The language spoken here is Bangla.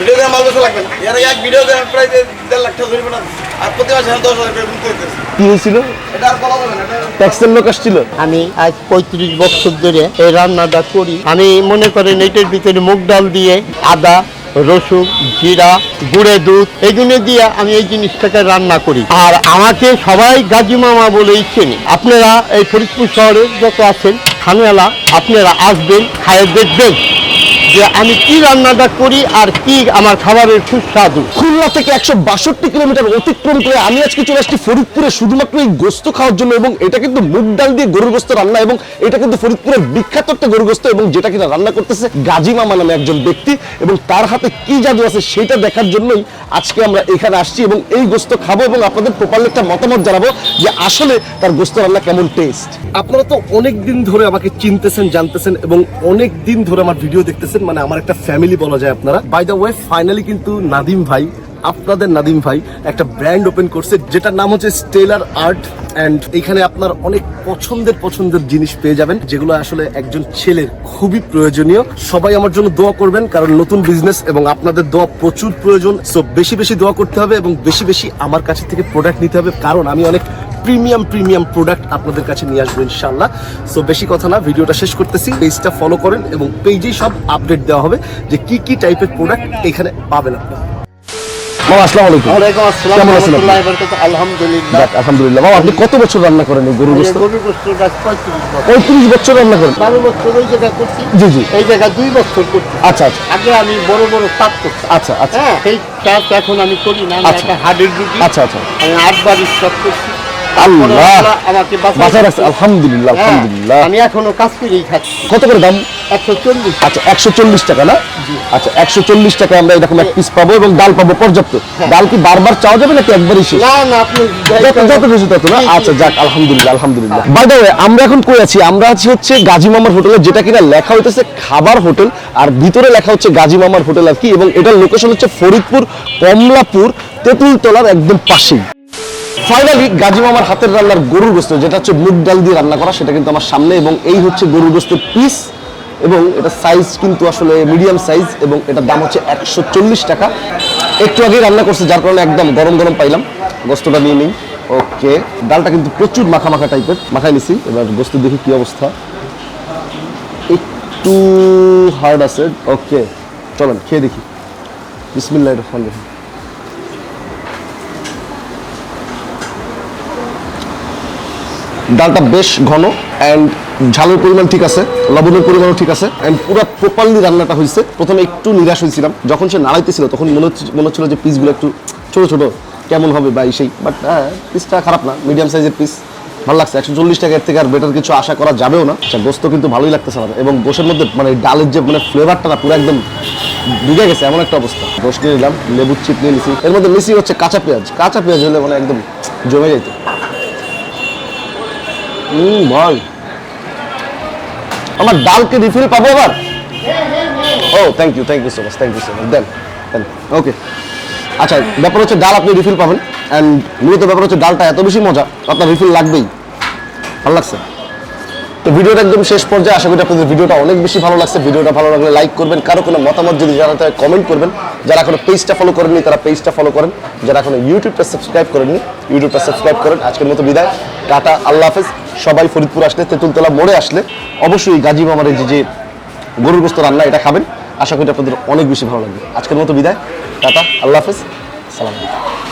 ভিডিও দেওয়া মাল লাগবে না। এর আগে এক ভিডিও দেওয়া প্রায় দেড় দেড় লাখ টাকা জরিমানা আর প্রতি মাসে আমি দশ হাজার টাকা বিল কি হয়েছিল? এটা আর বলা যাবে না ট্যাক্সের লোক আসছিল? আমি আজ পঁয়ত্রিশ বছর ধরে এই রান্নাটা করি। আমি মনে করেন এটার ভিতরে মুগ ডাল দিয়ে আদা রসুন জিরা গুঁড়ে দুধ এগুলো দিয়ে আমি এই জিনিসটাকে রান্না করি। আর আমাকে সবাই গাজী মামা বলেই চেনে। আপনারা এই ফরিদপুর শহরে যত আছেন খানওয়ালা আপনারা আসবেন খায়ে দেখবেন। যে আমি কি রান্নাটা করি আর কি আমার খাবারের সুস্বাদু। খুলনা থেকে একশো বাষট্টি কিলোমিটার অতিক্রম করে আমি আজকে চলে আসছি ফরিদপুরে শুধুমাত্র এই গোস্ত খাওয়ার জন্য এবং এটা কিন্তু মুগ ডাল দিয়ে গরুর গোস্ত রান্না এবং এটা কিন্তু ফরিদপুরের বিখ্যাত একটা গরুর গোস্ত এবং যেটা কিনা রান্না করতেছে গাজী মামা নামে একজন ব্যক্তি এবং তার হাতে কি জাদু আছে সেটা দেখার জন্যই আজকে আমরা এখানে আসছি এবং এই গোস্ত খাব এবং আপনাদের প্রপারলি একটা মতামত জানাব যে আসলে তার গোস্ত রান্না কেমন টেস্ট আপনারা তো অনেক দিন ধরে আমাকে চিনতেছেন জানতেছেন এবং অনেক দিন ধরে আমার ভিডিও দেখতেছেন। মানে আমার একটা ফ্যামিলি বলা যায় আপনারা। বাই দ্য ওয়ে ফাইনালি কিন্তু নাদিম ভাই, আপনাদের নাদিম ভাই একটা ব্র্যান্ড ওপেন করছে, যেটার নাম হচ্ছে স্টেলার আর্ট অ্যান্ড এখানে আপনার অনেক পছন্দের পছন্দের জিনিস পেয়ে যাবেন, যেগুলো আসলে একজন ছেলের খুবই প্রয়োজনীয়। সবাই আমার জন্য দোয়া করবেন, কারণ নতুন বিজনেস এবং আপনাদের দোয়া প্রচুর প্রয়োজন। সো বেশি বেশি দোয়া করতে হবে এবং বেশি বেশি আমার কাছে থেকে প্রোডাক্ট নিতে হবে, কারণ আমি অনেক প্রিমিয়াম প্রিমিয়াম প্রোডাক্ট আপনাদের কাছে নিয়ে আসব ইনশাল্লাহ সো বেশি কথা না ভিডিওটা শেষ করতেছি পেজটা ফলো করেন এবং পেজেই সব আপডেট দেওয়া হবে যে কি কি টাইপের প্রোডাক্ট এখানে পাবেন আপনারা। আলহামদুলিল্লাহ। বাবা আপনি কত বছর রান্না করেন গরুর পঁয়ত্রিশ বছর। রান্না করেন? বারো বছর ওই জায়গা করছি। জি জি। এই জায়গা দুই বছর করছি। আচ্ছা আচ্ছা। আগে আমি বড় বড় কাজ আচ্ছা আচ্ছা। হ্যাঁ সেই কাজ এখন আমি করি না আচ্ছা। একটা হার্টের রুগী। আচ্ছা আচ্ছা। আমি আটবার করছি। আল্লাহ। আমাকে বাসায় রাখছে আলহামদুলিল্লাহ হ্যাঁ, আলহামদুলিল্লাহ। আমি এখনও কাজ করেই খাচ্ছি কত করে দাম? একশো চল্লিশ। আচ্ছা একশো চল্লিশ টাকা না? আচ্ছা একশো চল্লিশ টাকা আমরা এরকম এক পিস পাবো এবং ডাল পাবো পর্যাপ্ত। ডাল কি বারবার চাওয়া যাবে নাকি একবারই শেষ? না না আপনি যত যত তত না? জি, জি, আচ্ছা যাক আলহামদুলিল্লাহ আলহামদুলিল্লাহ। বাই দ্য ওয়ে আমরা এখন কই আছি? আমরা আছি হচ্ছে গাজী মামার হোটেলে যেটা কিনা লেখা হইতেছে খাবার হোটেল আর ভিতরে লেখা হচ্ছে গাজী মামার হোটেল আর কি এবং এটার লোকেশন হচ্ছে ফরিদপুর কমলাপুর তেঁতুলতলার একদম পাশেই। ফাইনালি গাজী মামার হাতের রান্নার গরুর গোস্ত, যেটা হচ্ছে মুগ ডাল দিয়ে রান্না করা, সেটা কিন্তু আমার সামনে, এবং এই হচ্ছে গরুর গোস্তের পিস এবং এটা সাইজ কিন্তু আসলে মিডিয়াম সাইজ এবং এটার দাম হচ্ছে একশো চল্লিশ টাকা। একটু আগেই রান্না করছে, যার কারণে একদম গরম গরম পাইলাম। গোস্তটা নিয়ে নিই। ওকে ডালটা কিন্তু প্রচুর মাখা মাখা টাইপের মাখাই নিছি, এবার গোস্ত দেখি কি অবস্থা। একটু হার্ড আছে। ওকে চলেন, খেয়ে দেখি। বিসমিল্লাহ রহমান রহিম। ডালটা বেশ ঘন অ্যান্ড ঝালের পরিমাণ ঠিক আছে, লবণের পরিমাণও ঠিক আছে অ্যান্ড পুরো প্রপারলি রান্নাটা হয়েছে। প্রথমে একটু নিরাশ হয়েছিলাম। যখন সে নাড়াইতেছিল, তখন মনে হচ্ছে মনে হচ্ছিল যে পিসগুলো একটু ছোট ছোট, কেমন হবে বা সেই বাট হ্যাঁ পিসটা খারাপ না মিডিয়াম সাইজের পিস ভালো লাগছে। একশো চল্লিশ টাকার থেকে আর বেটার কিছু আশা করা যাবেও না। আচ্ছা গোস্ত কিন্তু ভালোই লাগতেছে আমার। এবং গোসের মধ্যে মানে ডালের যে মানে ফ্লেভারটা না পুরো একদম ঢুকে গেছে, এমন একটা অবস্থা। গোশ নিয়ে নিলাম, লেবুর চিপ নিয়ে নিছি। এর মধ্যে মিশি হচ্ছে কাঁচা পেঁয়াজ। কাঁচা পেঁয়াজ হলে মানে একদম জমে যেত আমার ডালকে রিফিল পাবো আবার ও thank you thank you so much thank you so much then then okay আচ্ছা ব্যাপার হচ্ছে ডাল আপনি রিফিল পাবেন। অ্যান্ড মূলত ব্যাপার হচ্ছে ডালটা এত বেশি মজা, আপনার রিফিল লাগবেই। ভালো লাগছে? তো ভিডিওটা একদম শেষ পর্যায়ে, আশা করি আপনাদের ভিডিওটা অনেক বেশি ভালো লাগছে। ভিডিওটা ভালো লাগলে লাইক করবেন। কারও কোনো মতামত যদি জানাতে হয় কমেন্ট করবেন। যারা এখনও পেজটা ফলো করেননি, তারা পেজটা ফলো করেন। যারা এখনও ইউটিউবটা সাবস্ক্রাইব করেননি ইউটিউবটা সাবস্ক্রাইব করেন। আজকের মতো বিদায়। টাটা, আল্লাহ হাফেজ। সবাই ফরিদপুর আসলে, তেঁতুলতলা মোড়ে আসলে অবশ্যই গাজী মামার যে যে গরুর গোস্ত রান্না, এটা খাবেন। আশা করি আপনাদের অনেক বেশি ভালো লাগবে। আজকের মতো বিদায়। টাটা, আল্লাহ হাফেজ। সালাম আলাইকুম।